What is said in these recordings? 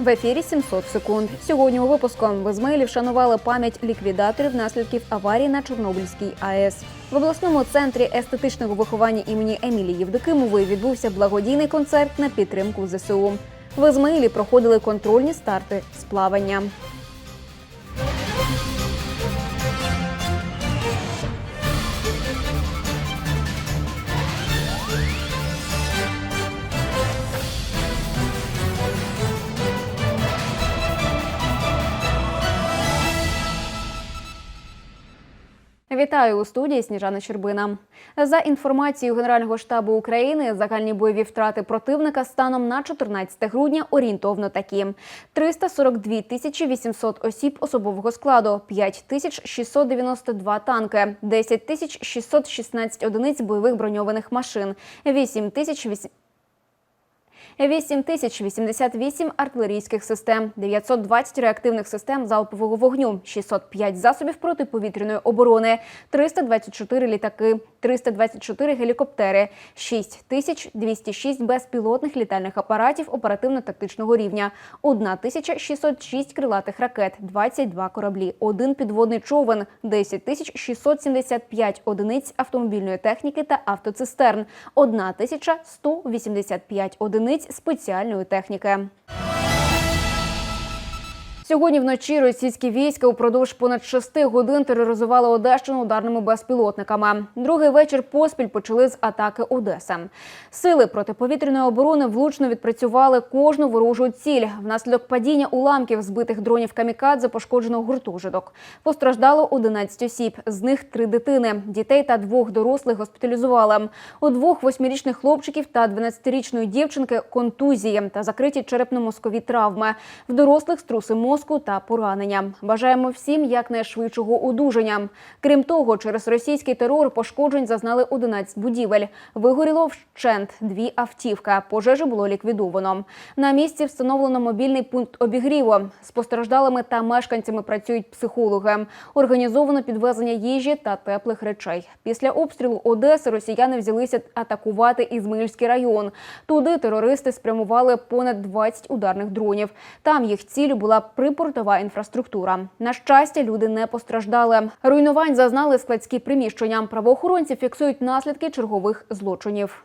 В ефірі 700 секунд. Сьогодні у випуску в Ізмаїлі вшанували пам'ять ліквідаторів наслідків аварії на Чорнобильській АЕС. В обласному центрі естетичного виховання імені Емілії Євдокимової відбувся благодійний концерт на підтримку ЗСУ. В Ізмаїлі проходили контрольні старти з плавання. Вітаю у студії Сніжана Щербина. За інформацією Генерального штабу України, загальні бойові втрати противника станом на 14 грудня орієнтовно такі: 342 тисячі 800 осіб особового складу, 5 тисяч 692 танки, 10 тисяч 616 одиниць бойових броньованих машин, 8 тисяч 8 8088 артилерійських систем, 920 реактивних систем залпового вогню, 605 засобів протиповітряної оборони, 324 літаки, 324 гелікоптери, 6206 безпілотних літальних апаратів оперативно-тактичного рівня, 1606 крилатих ракет, 22 кораблі, один підводний човен, 10675 одиниць автомобільної техніки та автоцистерн, 1185 одиниць спеціальної техніки. Сьогодні вночі російські війська упродовж понад шести годин тероризували Одещину ударними безпілотниками. Другий вечір поспіль почали з атаки Одеси. Сили протиповітряної оборони влучно відпрацювали кожну ворожу ціль. Внаслідок падіння уламків збитих дронів камікадзе пошкоджено гуртожиток. Постраждало 11 осіб, з них три дитини. Дітей та двох дорослих госпіталізували. У двох восьмирічних хлопчиків та 12-річної дівчинки контузії та закриті черепно-мозкові травми. В дорослих струси мозку та поранення. Бажаємо всім якнайшвидшого одужання. Крім того, через російський терор пошкоджень зазнали 11 будівель. Вигоріло вщент дві автівка. Пожежу було ліквідовано. На місці встановлено мобільний пункт обігріву. З постраждалими та мешканцями працюють психологи. Організовано підвезення їжі та теплих речей. Після обстрілу Одеси росіяни взялися атакувати Ізмаїльський район. Туди терористи спрямували понад 20 ударних дронів. Там їх ціллю була припортова інфраструктура. На щастя, люди не постраждали. Руйнувань зазнали складські приміщення. Правоохоронці фіксують наслідки чергових злочинів.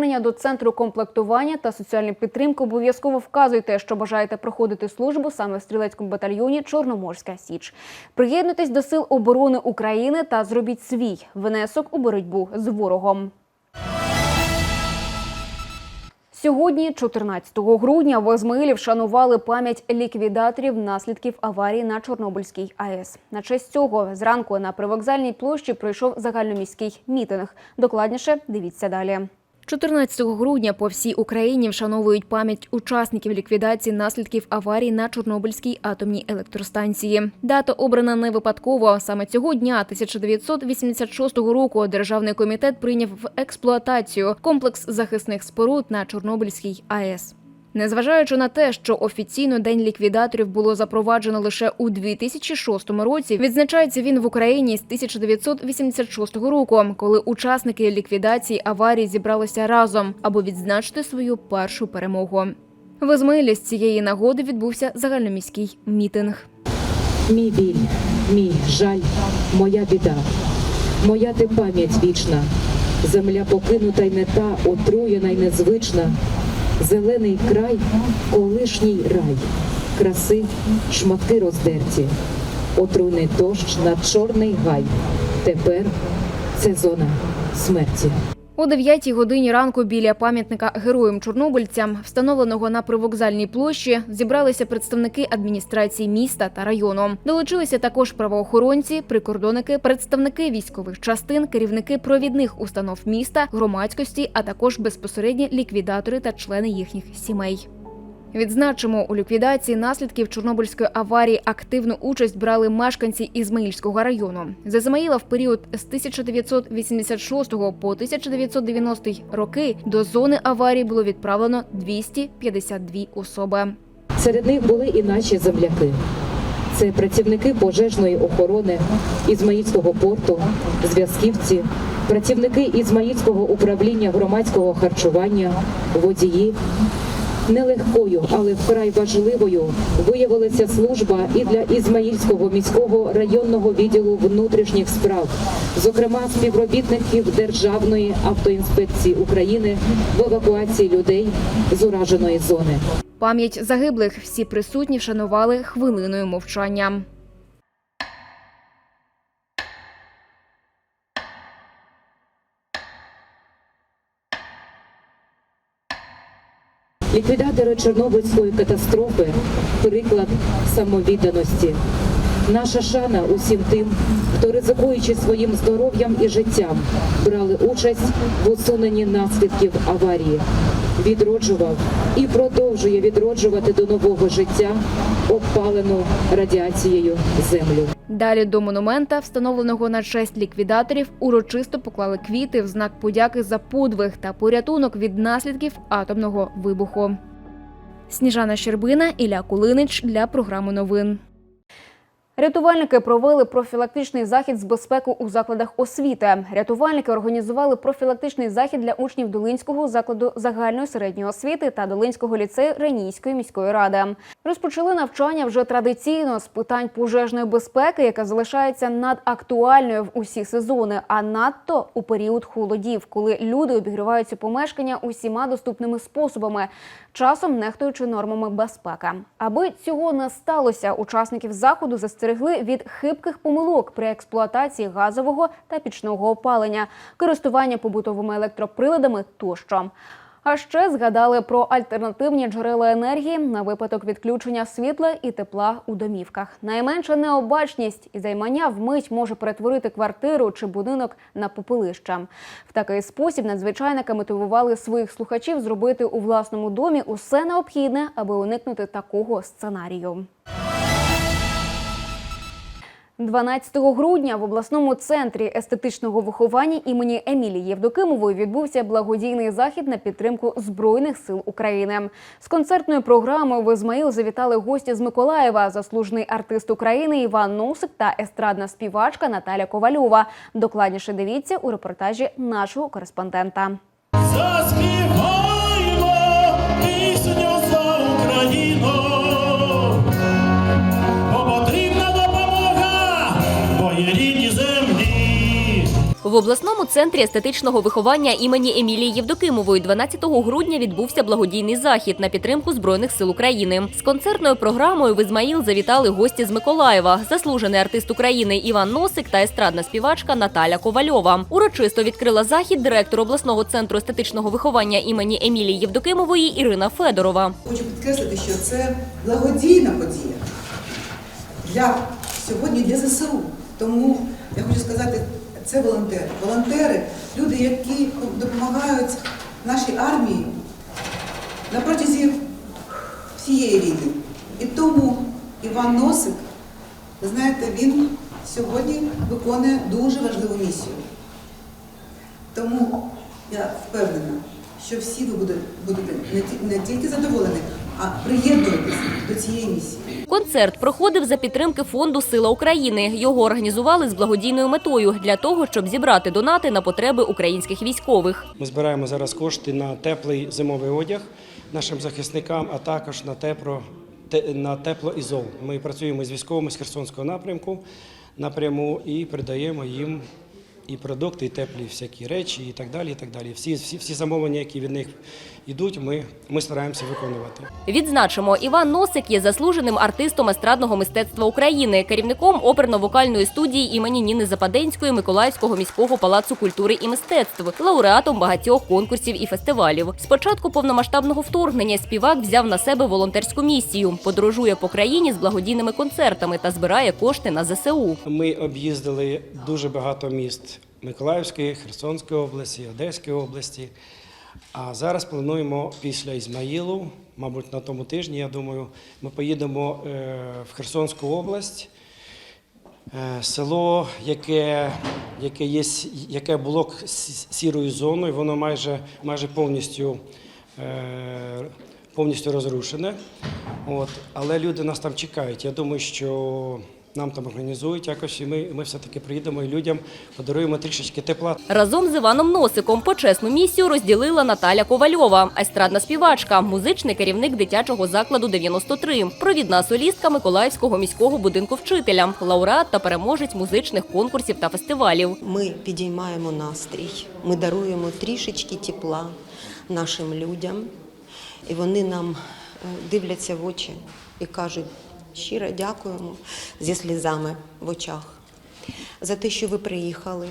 до центру комплектування та соціальної підтримки обов'язково вказуйте, що бажаєте проходити службу саме в стрілецькому батальйоні Чорноморська Січ. Приєднуйтесь до сил оборони України та зробіть свій внесок у боротьбу з ворогом. Сьогодні, 14 грудня, в Ізмаїлі вшанували пам'ять ліквідаторів наслідків аварії на Чорнобильській АЕС. На честь цього зранку на привокзальній площі пройшов загальноміський мітинг. Докладніше дивіться далі. 14 грудня по всій Україні вшановують пам'ять учасників ліквідації наслідків аварії на Чорнобильській атомній електростанції. Дата обрана не випадково. Саме цього дня, 1986 року, державний комітет прийняв в експлуатацію комплекс захисних споруд на Чорнобильській АЕС. Незважаючи на те, що офіційно день ліквідаторів було запроваджено лише у 2006 році, відзначається він в Україні з 1986 року, коли учасники ліквідації аварії зібралися разом, аби відзначити свою першу перемогу. В Ізмаїлі з цієї нагоди відбувся загальноміський мітинг. Мій біль, мій жаль, моя біда, моя ти пам'ять вічна, земля покинута й не та, отруєна й незвична, зелений край, колишній рай, краси, шматки роздерті, отруйний дощ на чорний гай. Тепер це зона смерті. О 9 годині ранку біля пам'ятника героям чорнобильцям, встановленого на привокзальній площі, зібралися представники адміністрації міста та району. Долучилися також правоохоронці, прикордонники, представники військових частин, керівники провідних установ міста, громадськості, а також безпосередні ліквідатори та члени їхніх сімей. Відзначимо, у ліквідації наслідків Чорнобильської аварії активну участь брали мешканці Ізмаїльського району. З Ізмаїла в період з 1986 по 1990 роки до зони аварії було відправлено 252 особи. Серед них були і наші земляки. Це працівники пожежної охорони Ізмаїльського порту, зв'язківці, працівники Ізмаїльського управління громадського харчування, водії. Нелегкою, але вкрай важливою виявилася служба і для Ізмаїльського міського районного відділу внутрішніх справ, зокрема співробітників Державної автоінспекції України в евакуації людей з ураженої зони. Пам'ять загиблих всі присутні вшанували хвилиною мовчання. Ліквідатори Чорнобильської катастрофи приклад самовідданості. Наша шана усім тим, хто ризикуючи своїм здоров'ям і життям, брали участь в усуненні наслідків аварії, відроджував і продовжує відроджувати до нового життя обпалену радіацією землю. Далі до монумента, встановленого на честь ліквідаторів, урочисто поклали квіти в знак подяки за подвиг та порятунок від наслідків атомного вибуху. Сніжана Щербина, Ілля Кулинич для програми новин. Рятувальники провели профілактичний захід з безпеки у закладах освіти. Рятувальники організували профілактичний захід для учнів Долинського закладу загальної середньої освіти та Долинського ліцею Ренійської міської ради. Розпочали навчання вже традиційно з питань пожежної безпеки, яка залишається надактуальною в усі сезони, а надто у період холодів, коли люди обігріваються помешкання усіма доступними способами, часом нехтуючи нормами безпеки. Аби цього не сталося, учасників заходу застерегли від хибких помилок при експлуатації газового та пічного опалення, користування побутовими електроприладами тощо. А ще згадали про альтернативні джерела енергії на випадок відключення світла і тепла у домівках. Найменша необачність і займання вмить може перетворити квартиру чи будинок на попелище. В такий спосіб надзвичайники мотивували своїх слухачів зробити у власному домі усе необхідне, аби уникнути такого сценарію. 12 грудня в обласному центрі естетичного виховання імені Емілії Євдокимової відбувся благодійний захід на підтримку Збройних сил України. З концертною програмою в Ізмаїл завітали гості з Миколаєва, заслужений артист України Іван Носик та естрадна співачка Наталя Ковальова. Докладніше дивіться у репортажі нашого кореспондента. Заспіваємо В обласному центрі естетичного виховання імені Емілії Євдокимової 12 грудня відбувся благодійний захід на підтримку Збройних сил України. З концертною програмою в Ізмаїл завітали гості з Миколаєва, заслужений артист України Іван Носик та естрадна співачка Наталя Ковальова. Урочисто відкрила захід директор обласного центру естетичного виховання імені Емілії Євдокимової Ірина Федорова. Хочу підкреслити, що це благодійна подія для сьогодні для ЗСУ. Тому я хочу сказати, це волонтери. Волонтери люди, які допомагають нашій армії на протязі всієї війни. І тому Іван Носик, ви знаєте, він сьогодні виконує дуже важливу місію. Тому я впевнена, що всі ви будете, не тільки задоволені, а приєднуєтесь до цієї місії. Концерт проходив за підтримки фонду Сила України. Його організували з благодійною метою для того, щоб зібрати донати на потреби українських військових. Ми збираємо зараз кошти на теплий зимовий одяг нашим захисникам, а також на тепло, те- на теплоізол. Ми працюємо з військовими з Херсонського напрямку напряму і передаємо їм і продукти, і теплі всякі речі, і так далі. І так далі. Всі, всі, всі замовлення, які від них йдуть, ми, ми стараємося виконувати. Відзначимо, Іван Носик є заслуженим артистом естрадного мистецтва України, керівником оперно-вокальної студії імені Ніни Западенської Миколаївського міського палацу культури і мистецтв, лауреатом багатьох конкурсів і фестивалів. З початку повномасштабного вторгнення співак взяв на себе волонтерську місію, подорожує по країні з благодійними концертами та збирає кошти на ЗСУ. Ми об'їздили дуже багато міст Миколаївської, Херсонської області, Одеської області. А зараз плануємо після Ізмаїлу, мабуть, на тому тижні, я думаю, ми поїдемо е, в Херсонську область. Е, Село, яке, яке, є, яке було сірою зоною, воно майже, майже повністю, е, повністю розрушене. От. Але люди нас там чекають. Я думаю, що нам там організують якось, і ми, ми все-таки приїдемо і людям подаруємо трішечки тепла. Разом з Іваном Носиком почесну місію розділила Наталя Ковальова, естрадна співачка, музичний керівник дитячого закладу 93, провідна солістка Миколаївського міського будинку вчителя, лауреат та переможець музичних конкурсів та фестивалів. Ми підіймаємо настрій, ми даруємо трішечки тепла нашим людям, і вони нам е, дивляться в очі і кажуть щиро дякуємо зі слізами в очах за те, що ви приїхали.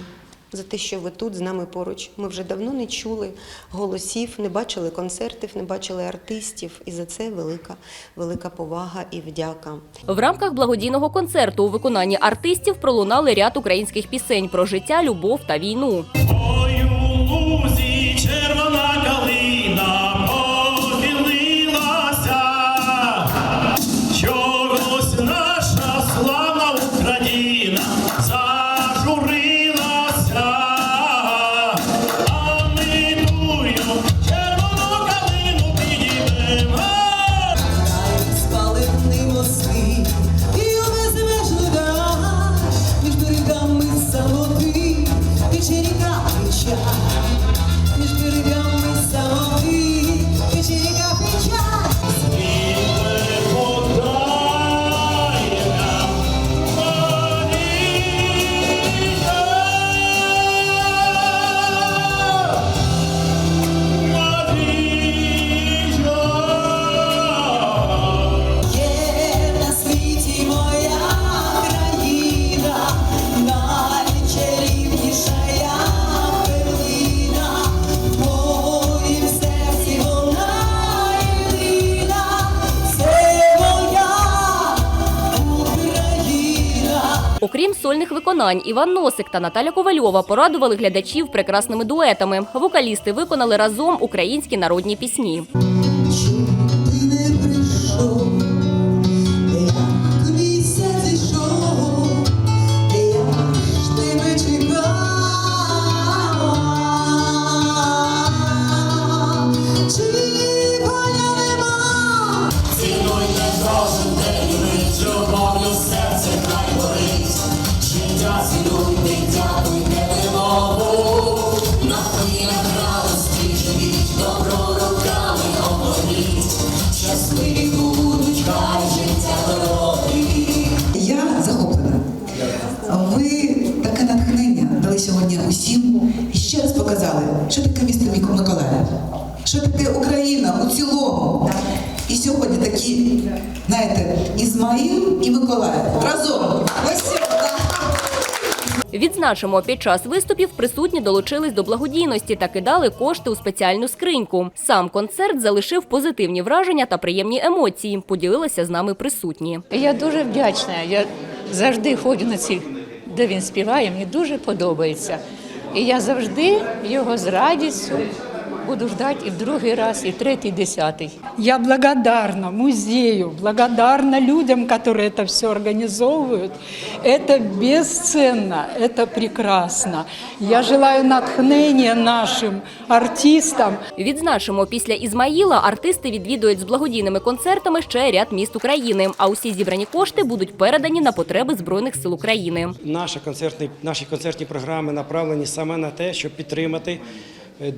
За те, що ви тут з нами поруч. Ми вже давно не чули голосів, не бачили концертів, не бачили артистів. І за це велика, велика повага і вдяка. В рамках благодійного концерту у виконанні артистів пролунали ряд українських пісень про життя, любов та війну. Виконань, Іван Носик та Наталя Ковальова порадували глядачів прекрасними дуетами. Вокалісти виконали разом українські народні пісні. Що таке Україна у цілому. І сьогодні такі, знаєте, Ізмаїл і Миколаїв разом. Відзначимо, під час виступів присутні долучились до благодійності та кидали кошти у спеціальну скриньку. Сам концерт залишив позитивні враження та приємні емоції. Поділилися з нами присутні. Я дуже вдячна. Я завжди ходжу на ці, де він співає, мені дуже подобається. І я завжди його з радістю буду ждати і в другий раз, і в третій, і десятий. Я благодарна музею, благодарна людям, которые это все организовывают. Это бесценно, это прекрасно. Я желаю натхнения нашим артистам. Відзначимо, після Ізмаїла артисти відвідують з благодійними концертами ще ряд міст України. А усі зібрані кошти будуть передані на потреби збройних сил України. Наші концертні, наші концертні програми направлені саме на те, щоб підтримати е,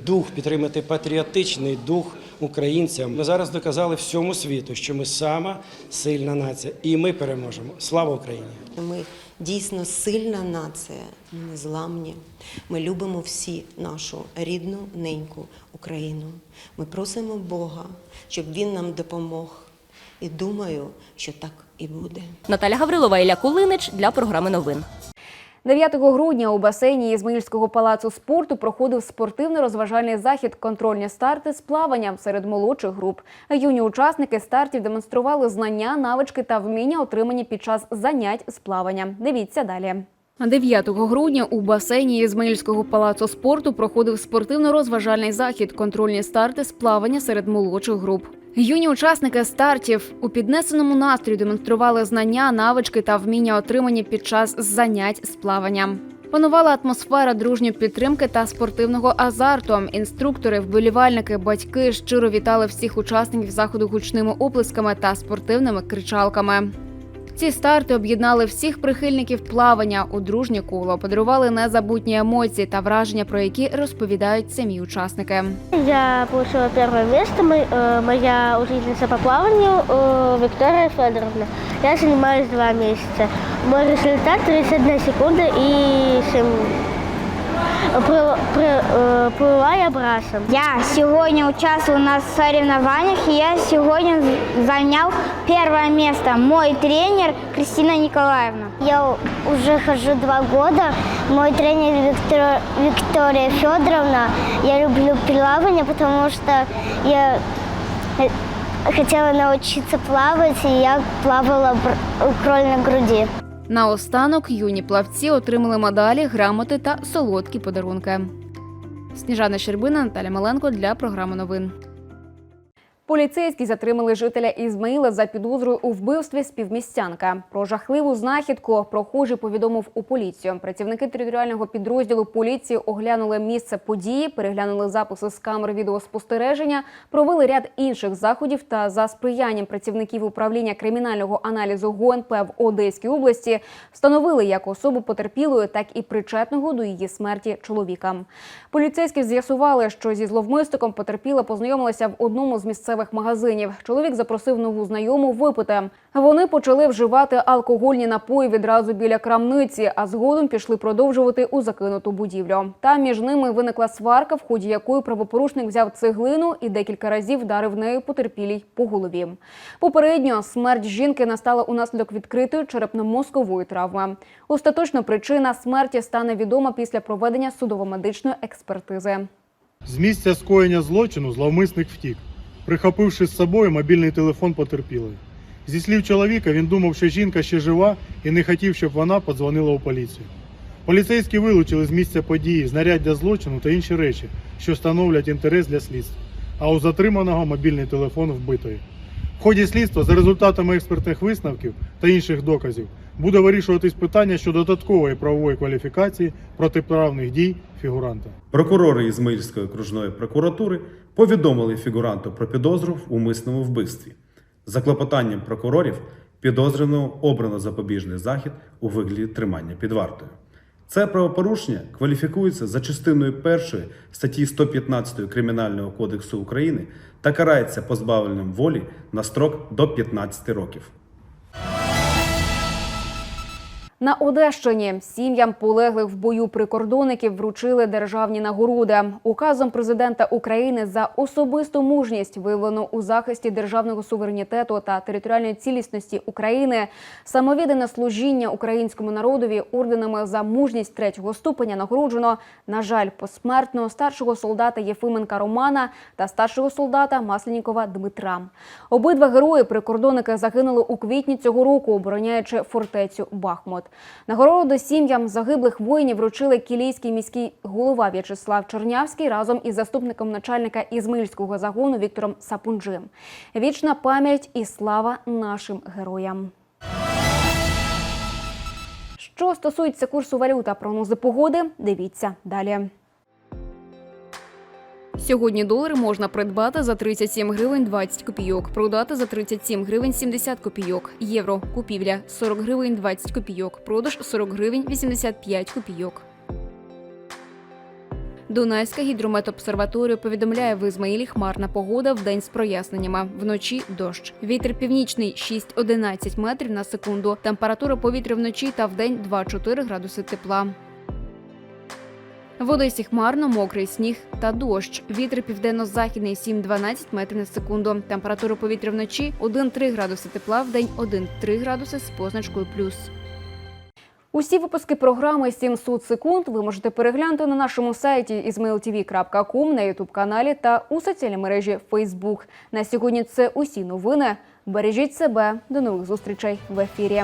дух, підтримати патріотичний дух українцям. Ми зараз доказали всьому світу, що ми сама сильна нація, і ми переможемо. Слава Україні! Ми дійсно сильна нація, ми незламні. Ми любимо всі нашу рідну неньку Україну. Ми просимо Бога, щоб Він нам допомог. І думаю, що так і буде. Наталя Гаврилова, Ілля Кулинич для програми новин. 9 грудня у басейні Ізмаїльського палацу спорту проходив спортивно-розважальний захід контрольні старти з плаванням серед молодших груп. Юні учасники стартів демонстрували знання, навички та вміння, отримані під час занять з плавання. Дивіться далі. 9 грудня у басейні Ізмаїльського палацу спорту проходив спортивно-розважальний захід контрольні старти з плавання серед молодших груп. Юні учасники стартів у піднесеному настрої демонстрували знання, навички та вміння, отримані під час занять з плаванням. Панувала атмосфера дружньої підтримки та спортивного азарту. Інструктори, вболівальники, батьки щиро вітали всіх учасників заходу гучними оплесками та спортивними кричалками. Ці старти об'єднали всіх прихильників плавання у дружнє коло, подарували незабутні емоції та враження, про які розповідають самі учасники. Я получила перше місце. Э, Моя учительниця по плаванню Вікторія Федоровна. Я займаюся два місяці. Мой результат 31 секунда і 7 Плыла, э, плыла я брасом. Я сьогодні участвую на соревнованиях, и я сегодня занял первое место. Мой тренер Кристина Николаевна. Я уже хожу два года. Мой тренер Виктор- Виктория Федоровна. Я люблю плавание, потому что я э, хотела научиться плавать, и я плавала бр- у кроль на груди. Наостанок юні плавці отримали медалі, грамоти та солодкі подарунки. Сніжана Щербина, Наталя Маленко для програми новин. Поліцейські затримали жителя Ізмаїла за підозрою у вбивстві співмістянка. Про жахливу знахідку прохожий повідомив у поліцію. Працівники територіального підрозділу поліції оглянули місце події, переглянули записи з камер відеоспостереження, провели ряд інших заходів та за сприянням працівників управління кримінального аналізу ГУНП в Одеській області встановили як особу потерпілої, так і причетного до її смерті чоловіка. Поліцейські з'ясували, що зі зловмисником потерпіла познайомилася в одному з місцевих магазинів. Чоловік запросив нову знайому випити. Вони почали вживати алкогольні напої відразу біля крамниці, а згодом пішли продовжувати у закинуту будівлю. Там між ними виникла сварка, в ході якої правопорушник взяв цеглину і декілька разів вдарив нею потерпілій по голові. Попередньо смерть жінки настала унаслідок відкритої черепно-мозкової травми. Остаточна причина смерті стане відома після проведення судово-медичної експертизи. З місця скоєння злочину зловмисник втік, прихопивши з собою мобільний телефон потерпілої. Зі слів чоловіка, він думав, що жінка ще жива і не хотів, щоб вона подзвонила у поліцію. Поліцейські вилучили з місця події знаряддя злочину та інші речі, що становлять інтерес для слідства, а у затриманого мобільний телефон вбитої. В ході слідства за результатами експертних висновків та інших доказів буде вирішуватись питання щодо додаткової правової кваліфікації протиправних дій фігуранта. Прокурори Ізмаїльської окружної прокуратури повідомили фігуранту про підозру в умисному вбивстві. За клопотанням прокурорів підозрюваного обрано запобіжний захід у вигляді тримання під вартою. Це правопорушення кваліфікується за частиною першої статті 115 Кримінального кодексу України та карається позбавленням волі на строк до 15 років. На Одещині сім'ям полеглих в бою прикордонників вручили державні нагороди. Указом президента України за особисту мужність, виявлену у захисті державного суверенітету та територіальної цілісності України, самовіддане служіння українському народові орденами за мужність третього ступеня нагороджено, на жаль, посмертно старшого солдата Єфименка Романа та старшого солдата Масленікова Дмитра. Обидва герої прикордонники загинули у квітні цього року, обороняючи фортецю Бахмут. Нагороду сім'ям загиблих воїнів вручили кілійський міський голова В'ячеслав Чернявський разом із заступником начальника Ізмильського загону Віктором Сапунджим. Вічна пам'ять і слава нашим героям. Що стосується курсу валюта прогнози погоди, дивіться далі. Сьогодні долар можна придбати за 37 гривень 20 копійок, продати за 37 гривень 70 копійок. Євро купівля 40 гривень 20 копійок, продаж 40 гривень 85 копійок. Дунайська гідрометобсерваторія повідомляє в Ізмаїлі хмарна погода в день з проясненнями. Вночі дощ. Вітер північний 6-11 метрів на секунду. Температура повітря вночі та вдень 2-4 градуси тепла. В Одесі хмарно, мокрий сніг та дощ. Вітер південно-західний 7-12 метрів на секунду. Температура повітря вночі 1-3 градуси тепла, вдень 1-3 градуси з позначкою плюс. Усі випуски програми «7 суд секунд ви можете переглянути на нашому сайті izmailtv.com, на ютуб каналі та у соціальній мережі Facebook. На сьогодні це усі новини. Бережіть себе. До нових зустрічей в ефірі.